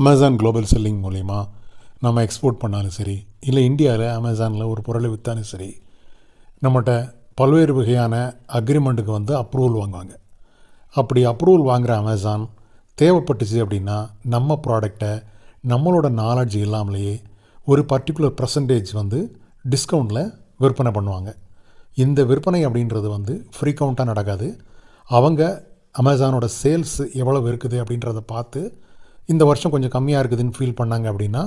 Amazon global selling மூலிமா நம்ம export பண்ணாலும் சரி இல்லை இந்தியாவில் அமேசானில் ஒரு பொருளை விற்றாலும் சரி நம்மகிட்ட பல்வேறு வகையான அக்ரிமெண்ட்டுக்கு வந்து அப்ரூவல் வாங்குவாங்க. அப்படி அப்ரூவல் வாங்குகிற அமேசான் தேவைப்பட்டுச்சு அப்படின்னா நம்ம ப்ராடக்டை நம்மளோட நாலேஜ் இல்லாமலேயே ஒரு பர்டிகுலர் பர்சன்டேஜ் வந்து டிஸ்கவுண்ட்டில் விற்பனை பண்ணுவாங்க. இந்த விற்பனை அப்படின்றது வந்து ஃப்ரீகவுண்ட்டாக நடக்காது. அவங்க அமேசானோட சேல்ஸ் எவ்வளவு இருக்குது அப்படின்றத பார்த்து இந்த வருஷம் கொஞ்சம் கம்மியாக இருக்குதுன்னு ஃபீல் பண்ணாங்க அப்படின்னா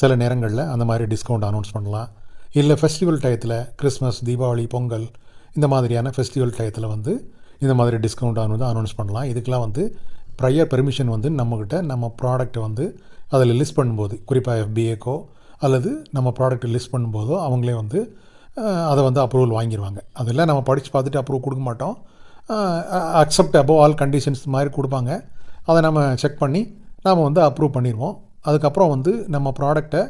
சில நேரங்களில் அந்த மாதிரி டிஸ்கவுண்ட் அனௌன்ஸ் பண்ணலாம். இல்லை ஃபெஸ்டிவல் டயத்தில் கிறிஸ்மஸ் தீபாவளி பொங்கல் இந்த மாதிரியான ஃபெஸ்டிவல் டயத்தில் வந்து இந்த மாதிரி டிஸ்கவுண்ட் வந்து அனௌன்ஸ் பண்ணலாம். இதுக்கெலாம் வந்து ப்ரையர் பெர்மிஷன் வந்து நம்மக்கிட்ட நம்ம ப்ராடக்ட்டை வந்து அதில் லிஸ்ட் பண்ணும்போது குறிப்பாக எஃபிஏக்கோ அல்லது நம்ம ப்ராடக்ட்டை லிஸ்ட் பண்ணும்போதோ அவங்களே வந்து அதை வந்து அப்ரூவல் வாங்கிடுவாங்க அதெல்லாம் நம்ம படித்து பார்த்துட்டு அப்ரூவ் கொடுக்க மாட்டோம். அக்செப்ட் அபோவ் ஆல் கண்டிஷன்ஸ் மாதிரி கொடுப்பாங்க. அதை நம்ம செக் பண்ணி நாம் வந்து அப்ரூவ் பண்ணிடுவோம் அதுக்கப்புறம் வந்து நம்ம ப்ராடக்டை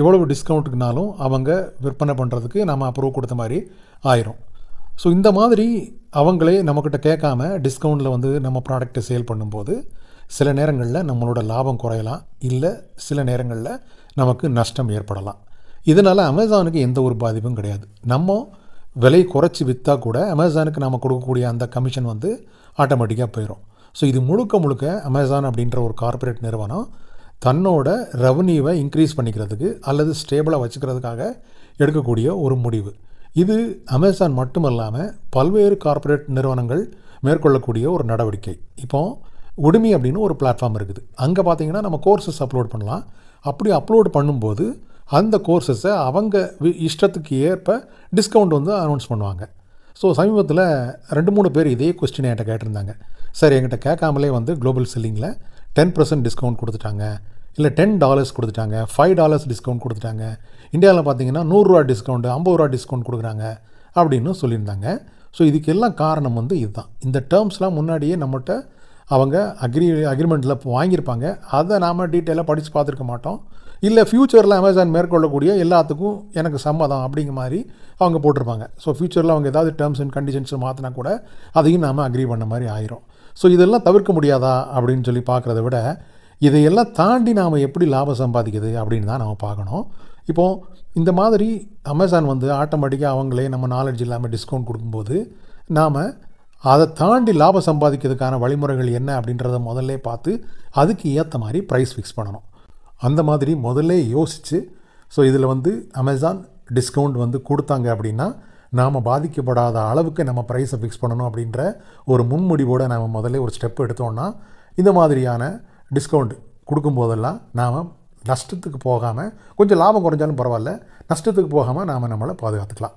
எவ்வளவு டிஸ்கவுண்ட்டுக்குனாலும் அவங்க விற்பனை பண்ணுறதுக்கு நம்ம அப்ரூவ் கொடுத்த மாதிரி ஆயிரும். ஸோ இந்த மாதிரி அவங்களே நம்மக்கிட்ட கேட்காம டிஸ்கவுண்ட்டில் வந்து நம்ம ப்ராடக்ட்டை சேல் பண்ணும்போது சில நேரங்களில் நம்மளோட லாபம் குறையலாம். இல்லை சில நேரங்களில் நமக்கு நஷ்டம் ஏற்படலாம். இதனால் அமேசானுக்கு எந்த ஒரு பாதிப்பும் கிடையாது. நம்ம விலை குறைச்சி விற்றா கூட அமேசானுக்கு நம்ம கொடுக்கக்கூடிய அந்த கமிஷன் வந்து ஆட்டோமேட்டிக்காக போயிடும் ஸோ இது முழுக்க முழுக்க அமேசான் அப்படின்ற ஒரு கார்ப்பரேட் நிறுவனம் தன்னோட ரெவன்யூவை இன்க்ரீஸ் பண்ணிக்கிறதுக்கு அல்லது ஸ்டேபிளாக வச்சுக்கிறதுக்காக எடுக்கக்கூடிய ஒரு முடிவு. இது அமேசான் மட்டுமல்லாமல் பல்வேறு கார்ப்பரேட் நிறுவனங்கள் மேற்கொள்ளக்கூடிய ஒரு நடவடிக்கை. இப்போ உடுமி அப்படின்னு ஒரு பிளாட்ஃபார்ம் இருக்குது. அங்கே பார்த்தீங்கன்னா நம்ம கோர்சஸ் அப்லோட் பண்ணலாம். அப்படி அப்லோட் பண்ணும்போது அந்த கோர்சஸை அவங்க வி- இஷ்டத்துக்கு ஏற்ப டிஸ்கவுண்ட் வந்து அனௌன்ஸ் பண்ணுவாங்க. ஸோ சமீபத்தில் ரெண்டு மூணு பேர் இதே கொஸ்டின் என்கிட்ட கேட்டிருந்தாங்க. சார் என்கிட்ட கேட்காமலே வந்து குளோபல் செல்லிங்கில் டென் பர்சன்ட் டிஸ்கவுண்ட் கொடுத்துட்டாங்க. இல்லை டென் டாலர்ஸ் கொடுத்துட்டாங்க. ஃபைவ் டாலர்ஸ் டிஸ்கவுண்ட் கொடுத்துட்டாங்க. இந்தியாவில் பார்த்தீங்கன்னா நூறுரூவா டிஸ்கவுண்ட் ஐம்பது ரூபா டிஸ்கவுண்ட் கொடுக்குறாங்க அப்படின்னு சொல்லியிருந்தாங்க. ஸோ இதுக்கெல்லாம் காரணம் வந்து இதுதான். இந்த டேர்ம்ஸ்லாம் முன்னாடியே நம்மகிட்ட அவங்க அக்ரி அக்ரிமெண்ட்டில் வாங்கியிருப்பாங்க. அதை நாம் டீட்டெயிலாக படித்து பார்த்துருக்க மாட்டோம். இல்லை ஃப்யூச்சரில் அமேசான் மேற்கொள்ளக்கூடிய எல்லாத்துக்கும் எனக்கு சம்மதம் அப்படிங்கிற மாதிரி அவங்க போட்டிருப்பாங்க. ஸோ ஃப்யூச்சரில் அவங்க ஏதாவது டேர்ம்ஸ் அண்ட் கண்டிஷன்ஸ் மாற்றினா கூட அதையும் நாம் அக்ரி பண்ண மாதிரி ஆயிரும். ஸோ இதெல்லாம் தவிர்க்க முடியாதா அப்படின்னு சொல்லி பார்க்குறத விட இதையெல்லாம் தாண்டி நாம் எப்படி லாபம் சம்பாதிக்குது அப்படின்னு தான் நம்ம பார்க்கணும். இப்போது இந்த மாதிரி அமேசான் வந்து ஆட்டோமேட்டிக்காக அவங்களே நம்ம நாலேஜ் இல்லாமல் டிஸ்கவுண்ட் கொடுக்கும்போது நாம் அதை தாண்டி லாபம் சம்பாதிக்கிறதுக்கான வழிமுறைகள் என்ன அப்படின்றத முதல்ல பார்த்து அதுக்கு ஏற்ற மாதிரி ப்ரைஸ் ஃபிக்ஸ் பண்ணணும். அந்த மாதிரி முதல்ல யோசித்து ஸோ இதில் வந்து அமேசான் டிஸ்கவுண்ட் வந்து கொடுத்தாங்க அப்படின்னா நாம் பாதிக்கப்படாத அளவுக்கு நம்ம ப்ரைஸை ஃபிக்ஸ் பண்ணணும் அப்படின்ற ஒரு முன்முடிவோடு நாம் முதல்ல ஒரு ஸ்டெப் எடுத்தோம்னா இந்த மாதிரியான டிஸ்கவுண்ட் கொடுக்கும்போதெல்லாம் நாம் நஷ்டத்துக்கு போகாமல் கொஞ்சம் லாபம் குறைஞ்சாலும் பரவாயில்ல நஷ்டத்துக்கு போகாமல் நாம் நம்மளை பாதுகாத்துக்கலாம்.